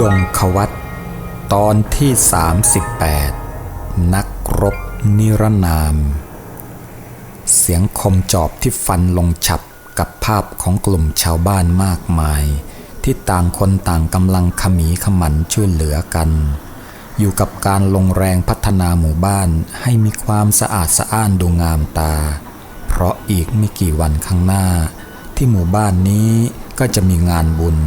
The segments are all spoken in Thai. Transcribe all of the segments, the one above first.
ดงควัตตอนที่ 38 นักรบนิรนาม เสียงคมจอบที่ฟันลงฉับกับภาพของกลุ่มชาวบ้านมากมาย ที่ต่างคนต่างกำลังขมีขมันช่วยเหลือกัน อยู่กับการลงแรงพัฒนาหมู่บ้านให้มีความสะอาดสะอ้านดูงามตา เพราะอีกไม่กี่วันข้างหน้า ที่หมู่บ้านนี้ก็จะมีงานบุญ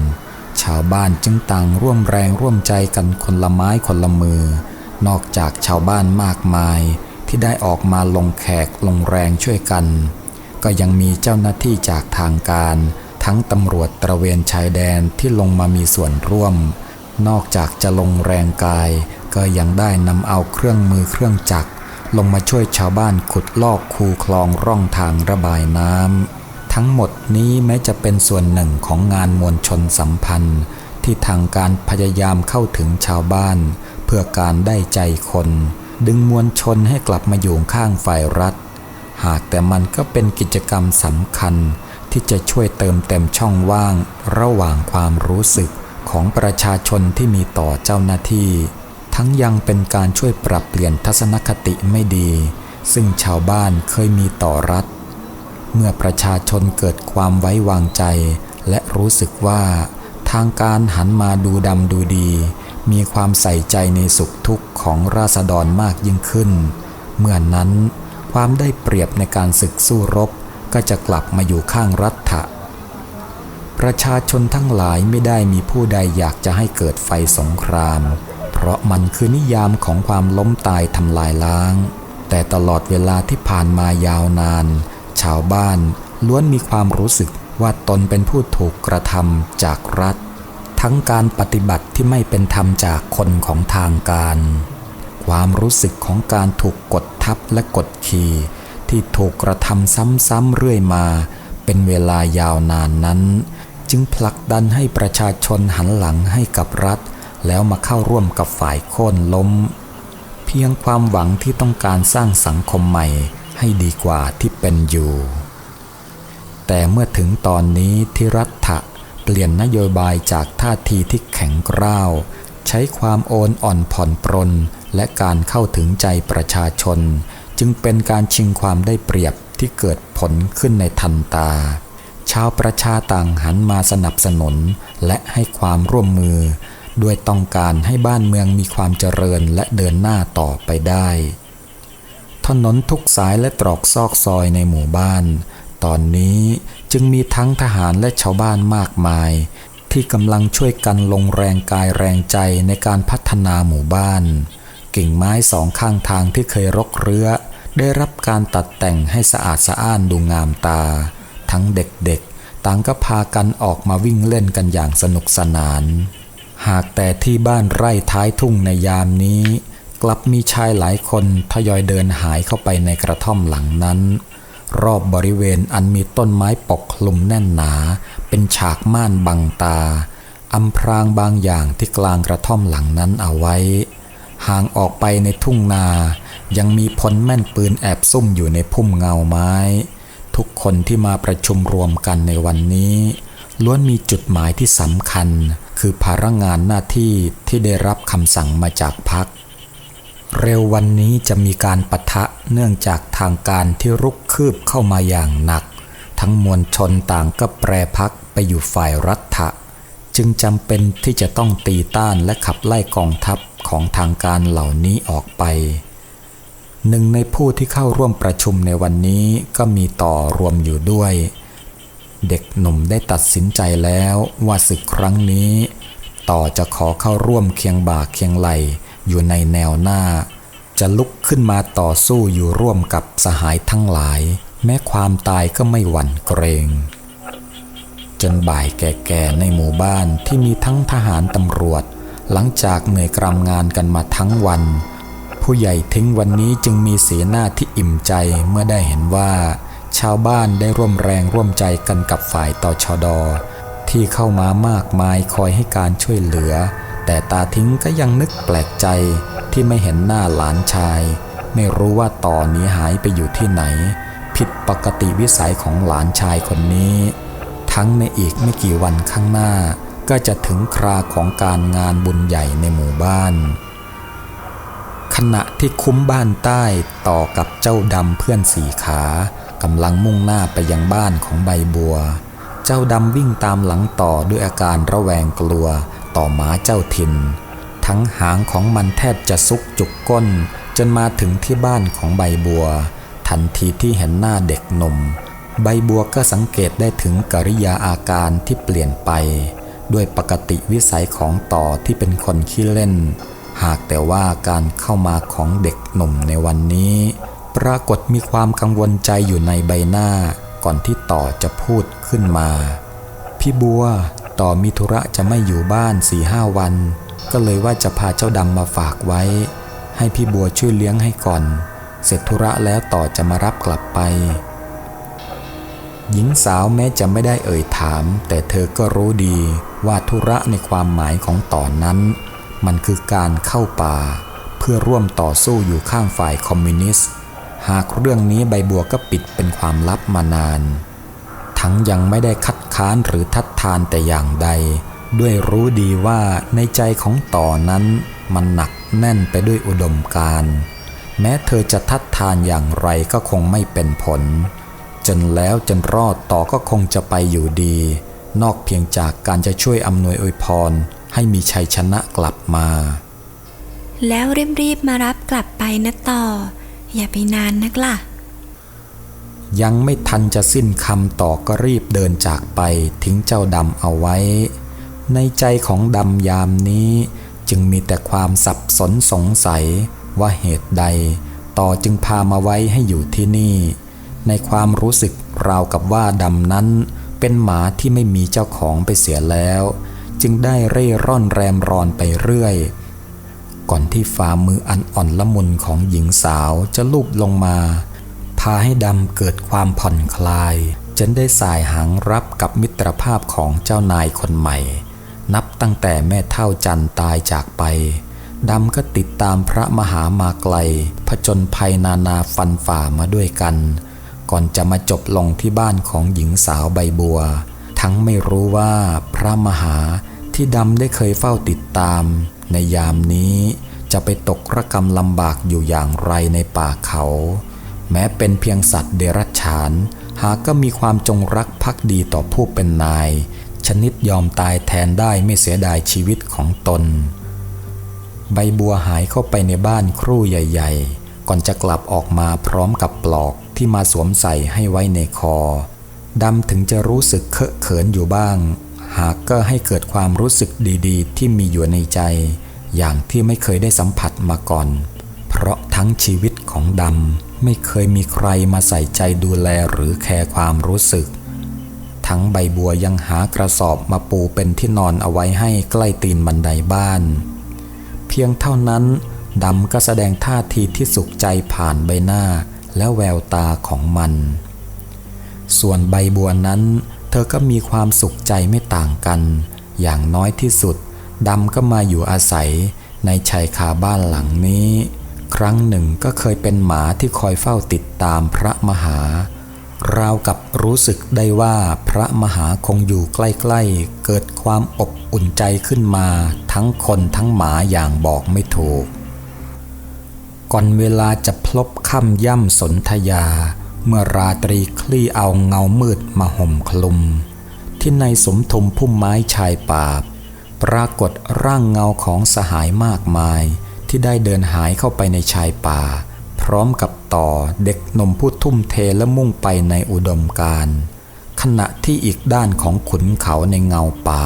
ชาวบ้านจึงต่างร่วมแรงร่วมใจกันคนละไม้คนละมือ นอกจากชาวบ้านมากมาย ที่ได้ออกมาลงแขกลงแรงช่วยกัน ก็ยังมีเจ้าหน้าที่จากทางการ ทั้งตำรวจตระเวนชายแดนที่ลงมามีส่วนร่วม นอกจากจะลงแรงกาย ก็ยังได้นำเอาเครื่องมือเครื่องจักรลงมาช่วยชาวบ้านขุดลอกคูคลองร่องทางระบายน้ำ ทั้งหมดนี้แม้จะเป็นส่วนหนึ่งของงานมวลชนสัมพันธ์ ที่ทางการพยายามเข้าถึงชาวบ้าน เพื่อการได้ใจคน ดึงมวลชนให้กลับมาอยู่ข้างฝ่ายรัฐ หากแต่มันก็เป็นกิจกรรมสำคัญ ที่จะช่วยเติมเต็มช่องว่าง ระหว่างความรู้สึกของประชาชนที่มีต่อเจ้าหน้าที่ ทั้งยังเป็นการช่วยปรับเปลี่ยนทัศนคติไม่ดี ซึ่งชาวบ้านเคยมีต่อรัฐ เมื่อประชาชนเกิดความไว้วางใจ และรู้สึกว่า ทางการหันมาดูดำดูดี มีความใส่ใจในสุขทุกข์ของราษฎรมากยิ่งขึ้น เมื่อนนั้น ความได้เปรียบในการศึกสู้รบก็จะกลับมาอยู่ข้างรัฐะประชาชนทั้งหลายไม่ได้มีผู้ใดอยากจะให้เกิดไฟสงคราม เพราะมันคือนิยามของความล้มตายทำลายล้าง แต่ตลอดเวลาที่ผ่านมายาวนาน ชาวบ้านล้วนมีความรู้สึกว่าตนเป็นผู้ถูกกระทำจากรัฐ ทั้งการปฏิบัติที่ไม่เป็นธรรมจากคนของทางการ ความรู้สึกของการถูกกดทับและกดขี่ที่ถูกกระทำซ้ำๆเรื่อยมา เป็นเวลายาวนานนั้น จึงผลักดันให้ประชาชนหันหลังให้กับรัฐ แล้วมาเข้าร่วมกับฝ่ายโค่นล้ม เพียงความหวังที่ต้องการสร้างสังคมใหม่ ให้ดีกว่าที่เป็นอยู่ แต่เมื่อถึงตอนนี้ที่รัฐะเปลี่ยนนโยบายจากท่าทีที่แข็งกร้าว ใช้ความโอนอ่อนผ่อนปรนและการเข้าถึงใจประชาชน จึงเป็นการชิงความได้เปรียบที่เกิดผลขึ้นในทันตา ชาวประชาต่างหันมาสนับสนุนและให้ความร่วมมือ ด้วยต้องการให้บ้านเมืองมีความเจริญและเดินหน้าต่อไปได้ ถนนทุกสายและตรอกซอกซอยในหมู่บ้าน ตอนนี้จึงมีทั้งทหารและชาวบ้านมากมาย ที่กำลังช่วยกันลงแรงกายแรงใจในการพัฒนาหมู่บ้าน กิ่งไม้สองข้างทางที่เคยรกเรื้อ ได้รับการตัดแต่งให้สะอาดสะอ้านดูงามตา ทั้งเด็กๆ ต่างก็พากันออกมาวิ่งเล่นกันอย่างสนุกสนาน หากแต่ที่บ้านไร่ท้ายทุ่งในยามนี้ กลับมีชายหลายคนทยอยเดินหายเข้าไปในกระท่อมหลังนั้น รอบบริเวณอันมีต้นไม้ปกคลุมแน่นหนา เป็นฉากม่านบังตาอำพรางบางอย่างที่กลางกระท่อมหลังนั้นเอาไว้ ห่างออกไปในทุ่งนา ยังมีพลแม่นปืนแอบซุ่มอยู่ในพุ่มเงาไม้ ทุกคนที่มาประชุมรวมกันในวันนี้ ล้วนมีจุดหมายที่สำคัญ คือภาระงานหน้าที่ที่ได้รับคำสั่งมาจากพัก เร็ววันนี้จะมีการปะทะเนื่องจากทางการที่รุกคืบเข้ามาอย่างหนัก ทั้งมวลชนต่างก็แปรพักไปอยู่ฝ่ายรัฐะจึงจำเป็นที่จะต้องตีต้านและขับไล่กองทัพของทางการเหล่านี้ออกไป หนึ่งในผู้ที่เข้าร่วมประชุมในวันนี้ก็มีต่อรวมอยู่ด้วย เด็กหนุ่มได้ตัดสินใจแล้วว่าศึกครั้งนี้ ต่อจะขอเข้าร่วมเคียงบ่าเคียงไหล อยู่ในแนวหน้า จะลุกขึ้นมาต่อสู้อยู่ร่วมกับสหายทั้งหลาย แม้ความตายก็ไม่หวั่นเกรง จนบ่ายแก่ๆในหมู่บ้านที่มีทั้งทหารตำรวจ หลังจากเหนื่อยกรำงานกันมาทั้งวัน ผู้ใหญ่ทิ้งวันนี้จึงมีสีหน้าที่อิ่มใจเมื่อได้เห็นว่า ชาวบ้านได้ร่วมแรงร่วมใจกันกับฝ่ายต่อชดอที่เข้ามามากมายคอยให้การช่วยเหลือ แต่ตาทิ้งก็ยังนึกแปลกใจที่ไม่เห็นหน้าหลานชาย ไม่รู้ว่าต่อนี้หายไปอยู่ที่ไหน ผิดปกติวิสัยของหลานชายคนนี้ ทั้งในอีกไม่กี่วันข้างหน้า ก็จะถึงคราของการงานบุญใหญ่ในหมู่บ้าน ขณะที่คุ้มบ้านใต้ต่อกับเจ้าดำเพื่อนสี่ขากำลังมุ่งหน้าไปยังบ้านของใบบัว เจ้าดำวิ่งตามหลังต่อด้วยอาการระแวงกลัว ต่อหมาเจ้าถิ่น ทั้งหางของมันแทบจะซุกจุกก้น จนมาถึงที่บ้านของใบบัว ทันทีที่เห็นหน้าเด็กหนุ่ม ใบบัวก็สังเกตได้ถึงกริยาอาการที่เปลี่ยนไป ด้วยปกติวิสัยของต่อที่เป็นคนขี้เล่น หากแต่ว่าการเข้ามาของเด็กหนุ่มในวันนี้ ปรากฏมีความกังวลใจอยู่ในใบหน้าก่อนที่ต่อจะพูดขึ้นมา พี่บัว ต่อมีธุระจะไม่อยู่บ้านสี่ห้าวัน ก็เลยว่าจะพาเจ้าดำมาฝากไว้ ให้พี่บัวช่วยเลี้ยงให้ก่อน เสร็จธุระแล้วต่อจะมารับกลับไป หญิงสาวแม้จะไม่ได้เอ่ยถาม แต่เธอก็รู้ดีว่าธุระในความหมายของต่อนนั้น มันคือการเข้าป่า เพื่อร่วมต่อสู้อยู่ข้างฝ่ายคอมมิวนิสต์ หากเรื่องนี้ใบบัวก็ปิดเป็นความลับมานาน ทั้งยังไม่ได้คัดค้านหรือทัดทานแต่อย่างใด ด้วยรู้ดีว่าในใจของต่อนั้นมันหนักแน่นไปด้วยอุดมการณ์แม้เธอจะทัดทานอย่างไรก็คงไม่เป็นผล จนแล้วจนรอดต่อก็คงจะไปอยู่ดี นอกเพียงจากการจะช่วยอำนวยอวยพร ให้มีชัยชนะกลับมา แล้วรีบๆมารับกลับไปนะต่อ อย่าไปนานนักล่ะ ยังไม่ทันจะสิ้นคำต่อก็รีบเดินจากไปทิ้งเจ้าดำเอาไว้ ในใจของดำยามนี้ จึงมีแต่ความสับสนสงสัยว่าเหตุใด ต่อจึงพามาไว้ให้อยู่ที่นี่ ในความรู้สึกราวกับว่าดำนั้น เป็นหมาที่ไม่มีเจ้าของไปเสียแล้ว จึงได้เร่ร่อนแรมรอนไปเรื่อย ก่อนที่ฝ่ามืออันอ่อนละมุนของหญิงสาวจะลูบลงมา พาให้ดำเกิดความผ่อนคลาย จนได้สายหางรับกับมิตรภาพของเจ้านายคนใหม่ นับตั้งแต่แม่เท่าจันตายจากไปดำก็ติดตามพระมหามาไกล ผจญภัยนานาฟันฝ่ามาด้วยกัน ก่อนจะมาจบลงที่บ้านของหญิงสาวใบบัว ทั้งไม่รู้ว่าพระมหาที่ดำได้เคยเฝ้าติดตาม ในยามนี้จะไปตกระกรรมลำบากอยู่อย่างไรในป่าเขา แม้เป็นเพียงสัตว์เดรัจฉาน หากก็มีความจงรักภักดีต่อผู้เป็นนาย ชนิดยอมตายแทนได้ไม่เสียดายชีวิตของตน ใบบัวหายเข้าไปในบ้านครู่ใหญ่ ๆ ก่อนจะกลับออกมาพร้อมกับปลอกที่มาสวมใส่ให้ไว้ในคอดำถึงจะรู้สึกเคอะเขินอยู่บ้าง หากก็ให้เกิดความรู้สึกดีๆ ที่มีอยู่ในใจ อย่างที่ไม่เคยได้สัมผัสมาก่อน เพราะทั้งชีวิตของดำ ไม่เคยมีใครมาใส่ใจดูแลหรือแคร์ความรู้สึก ทั้งใบบัวยังหากระสอบมาปูเป็นที่นอนเอาไว้ให้ใกล้ตีนบันไดบ้าน เพียงเท่านั้นดำก็แสดงท่าทีที่สุขใจผ่านใบหน้าและแววตาของมัน ส่วนใบบัวนั้น เธอก็มีความสุขใจไม่ต่างกัน อย่างน้อยที่สุดดำก็มาอยู่อาศัยในชายคาบ้านหลังนี้ ครั้งหนึ่งก็เคยเป็นหมาที่คอยเฝ้าติดตามพระมหาราวกับรู้สึกได้ว่าพระมหาคงอยู่ใกล้ๆ เกิดความอบอุ่นใจขึ้นมาทั้งคนทั้งหมาอย่างบอกไม่ถูก ก่อนเวลาจะพลบค่ำย่ำสนธยา เมื่อราตรีคลี่เอาเงามืดมาห่มคลุม ที่ในสมทมพุ่มไม้ชายป่า ปรากฏร่างเงาของสหายมากมาย ที่ได้เดินหายเข้าไปในชายป่า พร้อมกับต่อเด็กนมผู้ทุ่มเทและมุ่งไปในอุดมการขณะที่อีกด้านของขุนเขาในเงาป่า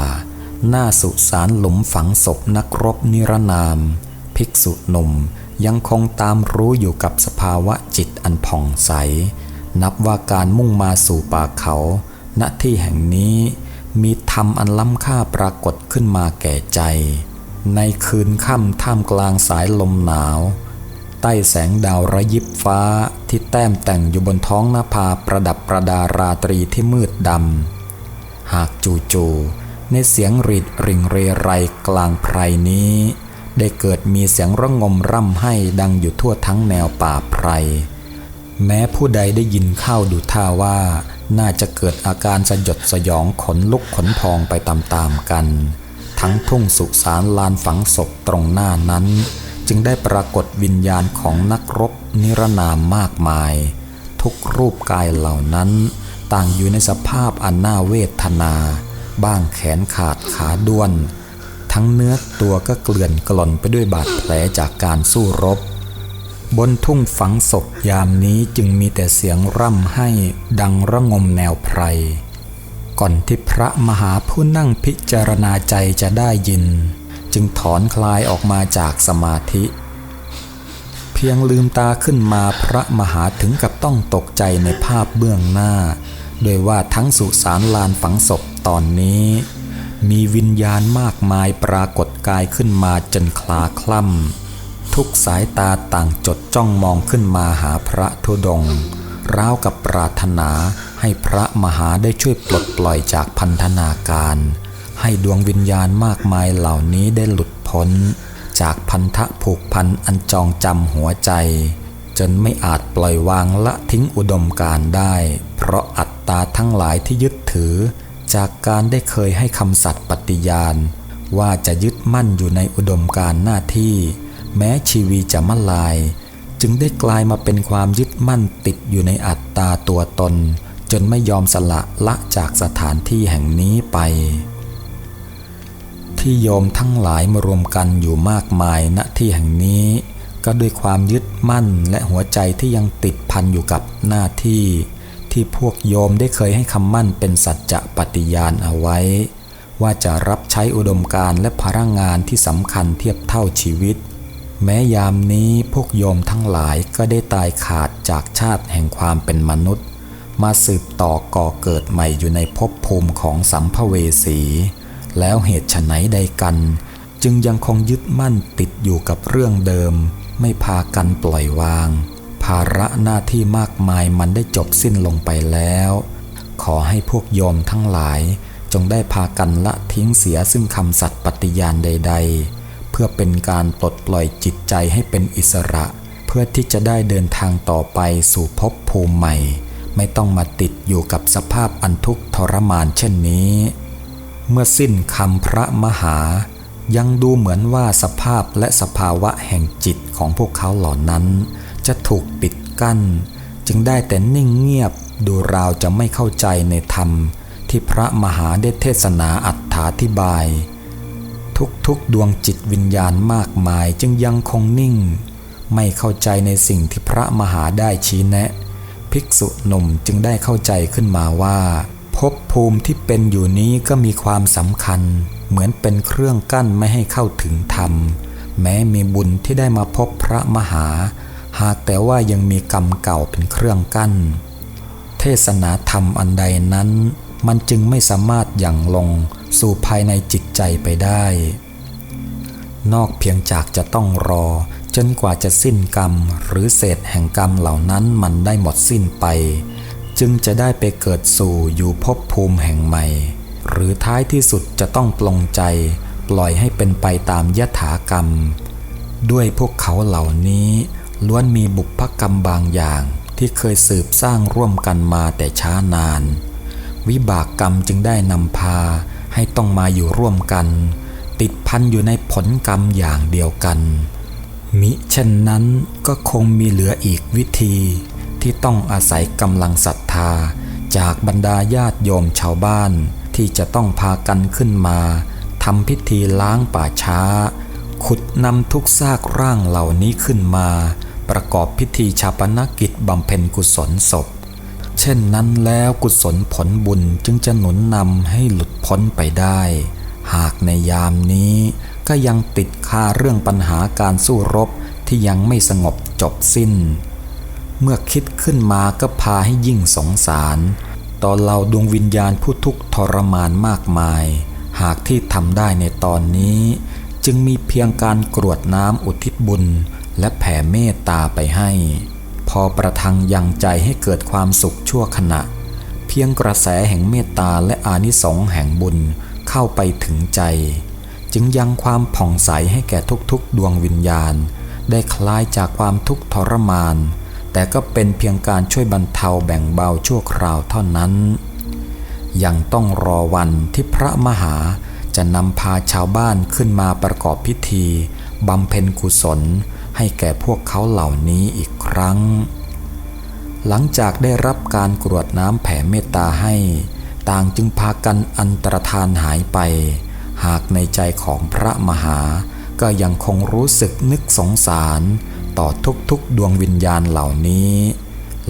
หน้าสุสานหลุมฝังศพนักรบนิรนาม ภิกษุหนุ่มยังคงตามรู้อยู่กับสภาวะจิตอันผ่องใส นับว่าการมุ่งมาสู่ป่าเขา ณที่แห่งนี้มีธรรมอันล้ำค่าปรากฏขึ้นมาแก่ใจ ในคืนค่ำท่ามกลางสายลมหนาว ใต้แสงดาวระยิบฟ้าที่แต้มแต่งอยู่บนท้องนภาประดับประดาราตรีที่มืดดำ หากจู่ๆในเสียงรีดริ่งเรไรกลางไพรนี้ ได้เกิดมีเสียงระงมร่ำให้ดังอยู่ทั่วทั้งแนวป่าไพร แม้ผู้ใดได้ยินเข้าดูท่าว่าน่าจะเกิดอาการสยดสยองขนลุกขนพองไปตามๆกัน ทั้งทุ่งสุสานลานฝังศพตรงหน้านั้น จึงได้ปรากฏวิญญาณของนักรบนิรนามมากมาย ทุกรูปกายเหล่านั้น ต่างอยู่ในสภาพอันน่าเวทนา บ้างแขนขาดขาด้วน ทั้งเนื้อตัวก็เกลื่อนกล่นไปด้วยบาดแผลจากการสู้รบ บนทุ่งฝังศพยามนี้จึงมีแต่เสียงร่ำให้ดังระงมแนวไพร ก่อนที่พระมหาผู้นั่งพิจารณาใจจะได้ยิน จึงถอนคลายออกมาจากสมาธิ เพียงลืมตาขึ้นมาพระมหาถึงกับต้องตกใจในภาพเบื้องหน้า โดยว่าทั้งสุสานลานฝังศพตอนนี้ มีวิญญาณมากมายปรากฏกายขึ้นมาจนคลาคล่ำทุกสายตาต่างจดจ้องมองขึ้นมาหาพระธุดงค์ราวกับปรารถนา ให้พระมหาได้ช่วยปลดปล่อยจากพันธนาการ ให้ดวงวิญญาณมากมายเหล่านี้ได้หลุดพ้น จากพันธะผูกพันอันจองจำหัวใจ จนไม่อาจปล่อยวางละทิ้งอุดมการได้ เพราะอัตตาทั้งหลายที่ยึดถือ จากการได้เคยให้คำสัตย์ปฏิญาณ ว่าจะยึดมั่นอยู่ในอุดมการหน้าที่ แม้ชีวีจะมลาย จึงได้กลายมาเป็นความยึดมั่นติดอยู่ในอัตตาตัวตน จนไม่ยอมสละละจากสถานที่แห่งนี้ไป ที่โยมทั้งหลายมารวมกันอยู่มากมายณที่แห่งนี้ ก็ด้วยความยึดมั่นและหัวใจที่ยังติดพันอยู่กับหน้าที่ ที่พวกโยมได้เคยให้คำมั่นเป็นสัจจะปฏิญาณเอาไว้ ว่าจะรับใช้อุดมการและพลังงานที่สำคัญเทียบเท่าชีวิตแม้ยามนี้พวกโยมทั้งหลายก็ได้ตายขาดจากชาติแห่งความเป็นมนุษย์ มาสืบต่อก่อเกิดใหม่อยู่ในภพภูมิของสัมภเวสี แล้วเหตุไฉนใดกัน จึงยังคงยึดมั่นติดอยู่กับเรื่องเดิม ไม่พากันปล่อยวาง ภาระหน้าที่มากมายมันได้จบสิ้นลงไปแล้ว ขอให้พวกโยมทั้งหลาย จงได้พากันละทิ้งเสียซึ่งคำสัตย์ปฏิญาณใด ๆ เพื่อเป็นการปลดปล่อยจิตใจให้เป็นอิสระ เพื่อที่จะได้เดินทางต่อไปสู่ภพภูมิใหม่ ไม่ต้องมาติดอยู่กับสภาพอันทุกข์ทรมานเช่นนี้ เมื่อสิ้นคำพระมหา ยังดูเหมือนว่าสภาพและสภาวะแห่งจิตของพวกเขาเหล่านั้น จะถูกปิดกั้น จึงได้แต่นิ่งเงียบดูราวจะไม่เข้าใจในธรรม ที่พระมหาได้เทศนาอัตถาธิบาย ทุกๆดวงจิตวิญญาณมากมายจึงยังคงนิ่ง ไม่เข้าใจในสิ่งที่พระมหาได้ชี้แนะ ภิกษุหนุ่มจึงได้เข้าใจขึ้นมาว่าภพภูมิที่เป็นอยู่นี้ก็มีความสำคัญ เหมือนเป็นเครื่องกั้นไม่ให้เข้าถึงธรรม แม้มีบุญที่ได้มาพบพระมหา หากแต่ว่ายังมีกรรมเก่าเป็นเครื่องกั้น เทศนาธรรมอันใดนั้น มันจึงไม่สามารถอย่างลงสู่ภายในจิตใจไปได้ นอกเพียงจากจะต้องรอ จนกว่าจะสิ้นกรรมหรือเศษแห่งกรรมเหล่านั้นมันได้หมดสิ้นไป จึงจะได้ไปเกิดสู่อยู่ภพภูมิแห่งใหม่ หรือท้ายที่สุดจะต้องปลงใจ ปล่อยให้เป็นไปตามยถากรรม ด้วยพวกเขาเหล่านี้ล้วนมีบุพกรรมบางอย่างที่เคยสืบสร้างร่วมกันมาแต่ช้านาน วิบากกรรมจึงได้นำพาให้ต้องมาอยู่ร่วมกัน ติดพันอยู่ในผลกรรมอย่างเดียวกัน มิเช่นนั้นก็คงมีเหลืออีกวิธี ที่ต้องอาศัยกำลังศรัทธา จากบรรดาญาติโยมชาวบ้าน ที่จะต้องพากันขึ้นมาทำพิธีล้างป่าช้า ขุดนำทุกซากร่างเหล่านี้ขึ้นมา ประกอบพิธีชาปนกิจบำเพ็ญกุศลศพ เช่นนั้นแล้วกุศลผลบุญจึงจะหนุนนำให้หลุดพ้นไปได้ หากในยามนี้ ก็ยังติดคาเรื่องปัญหาการสู้รบที่ยังไม่สงบจบสิ้น เมื่อคิดขึ้นมาก็พาให้ยิ่งสงสาร ตอนเราดวงวิญญาณผู้ทุกข์ทรมานมากมาย หากที่ทำได้ในตอนนี้ จึงมีเพียงการกรวดน้ำอุทิศบุญ และแผ่เมตตาไปให้ พอประทังยังใจให้เกิดความสุขชั่วขณะ เพียงกระแสแห่งเมตตาและอานิสงส์แห่งบุญเข้าไปถึงใจ จึงยังความผ่องใสให้แก่ทุกๆ ดวงวิญญาณ ได้คลายจากความทุกข์ทรมานแแต่ก็เป็นเพียงการช่วยบรรเทาแบ่งเบาชั่วคราวเท่านั้น ยังต้องรอวันที่พระมหาจะนำพาชาวบ้านขึ้นมาประกอบพิธีบำเพ็ญกุศลให้แก่พวกเขาเหล่านี้อีกครั้ง หลังจากได้รับการกรวดน้ำแผ่เมตตาให้ ต่างจึงพากันอันตรธานหายไป หากในใจของพระมหา ก็ยังคงรู้สึกนึกสงสาร ต่อทุกๆดวงวิญญาณเหล่านี้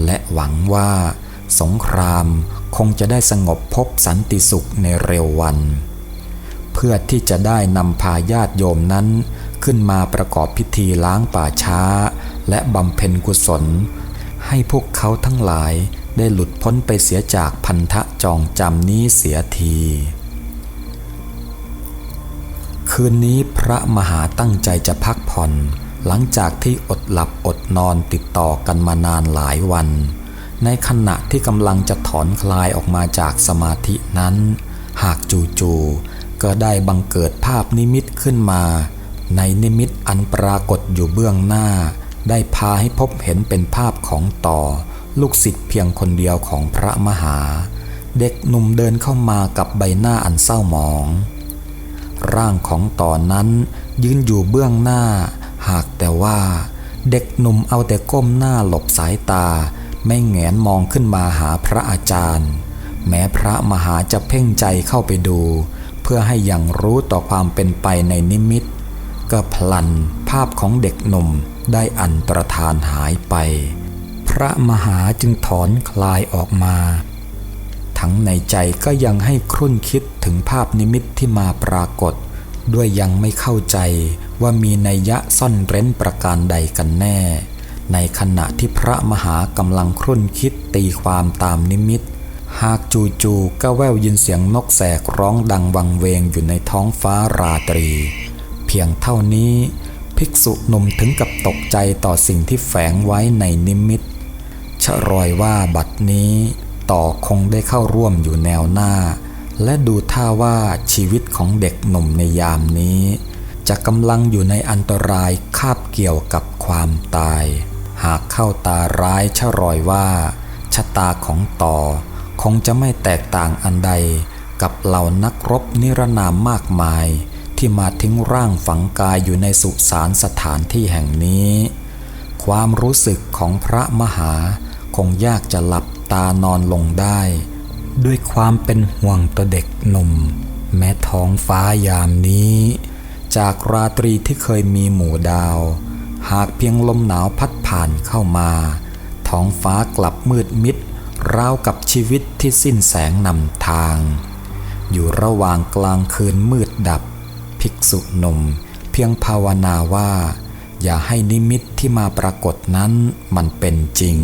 และหวังว่า สงครามคงจะได้สงบพบสันติสุขในเร็ววัน เพื่อที่จะได้นำพาญาติโยมนั้นขึ้นมาประกอบพิธีล้างป่าช้า และบำเพ็ญกุศล ให้พวกเขาทั้งหลายได้หลุดพ้นไปเสียจากพันธะจองจำนี้เสียที คืนนี้พระมหาตั้งใจจะพักผ่อน หลังจากที่อดหลับอดนอนติดต่อกันมานานหลายวัน ในขณะที่กำลังจะถอนคลายออกมาจากสมาธินั้น หากจู่ๆก็ได้บังเกิดภาพนิมิตขึ้นมา ในนิมิตอันปรากฏอยู่เบื้องหน้า ได้พาให้พบเห็นเป็นภาพของต่อ ลูกศิษย์เพียงคนเดียวของพระมหา เด็กหนุ่มเดินเข้ามากับใบหน้าอันเศร้าหมอง ร่างของต่อนนั้นยืนอยู่เบื้องหน้า หากแต่ว่า เด็กหนุ่มเอาแต่ก้มหน้าหลบสายตา ไม่แงนมองขึ้นมาหาพระอาจารย์ แม้พระมหาจะเพ่งใจเข้าไปดู เพื่อให้อยังรู้ต่อความเป็นไปในนิมิต ก็พลันภาพของเด็กหนุ่มได้อันตรธานหายไป พระมหาจึงถอนคลายออกมา ทั้งในใจก็ยังให้ครุ่นคิดถึงภาพนิมิตที่มาปรากฏ ด้วยยังไม่เข้าใจว่ามีนัยยะซ่อนเร้นประการใดกันแน่ ในขณะที่พระมหากำลังครุ่นคิดตีความตามนิมิต หากจู่ๆก็แววยินเสียงนกแสกร้องดังวังเวงอยู่ในท้องฟ้าราตรี เพียงเท่านี้ ภิกษุหนุ่มถึงกับตกใจต่อสิ่งที่แฝงไว้ในนิมิตชะรอยว่าบัดนี้ ต่อคงได้เข้าร่วมอยู่แนวหน้า และดูท่าว่าชีวิตของเด็กหนุ่มในยามนี้ จะกำลังอยู่ในอันตรายคาบเกี่ยวกับความตาย หากเข้าตาร้ายชะรอยว่า ชะตาของต่อ คงจะไม่แตกต่างอันใดกับเหล่านักรบนิรนามมากมาย ที่มาทิ้งร่างฝังกายอยู่ในสุสานสถานที่แห่งนี้ ความรู้สึกของพระมหาคงยากจะหลับ ตานอนลงได้ ด้วยความเป็นห่วงตัวเด็กหนุ่ม แม้ท้องฟ้ายามนี้ จากราตรีที่เคยมีหมู่ดาว หากเพียงลมหนาวพัดผ่านเข้ามา ท้องฟ้ากลับมืดมิดราวกับชีวิตที่สิ้นแสงนำทาง อยู่ระหว่างกลางคืนมืดดับ ภิกษุหนุ่ม เพียงภาวนาว่า อย่าให้นิมิตที่มาปรากฏนั้นมันเป็นจริง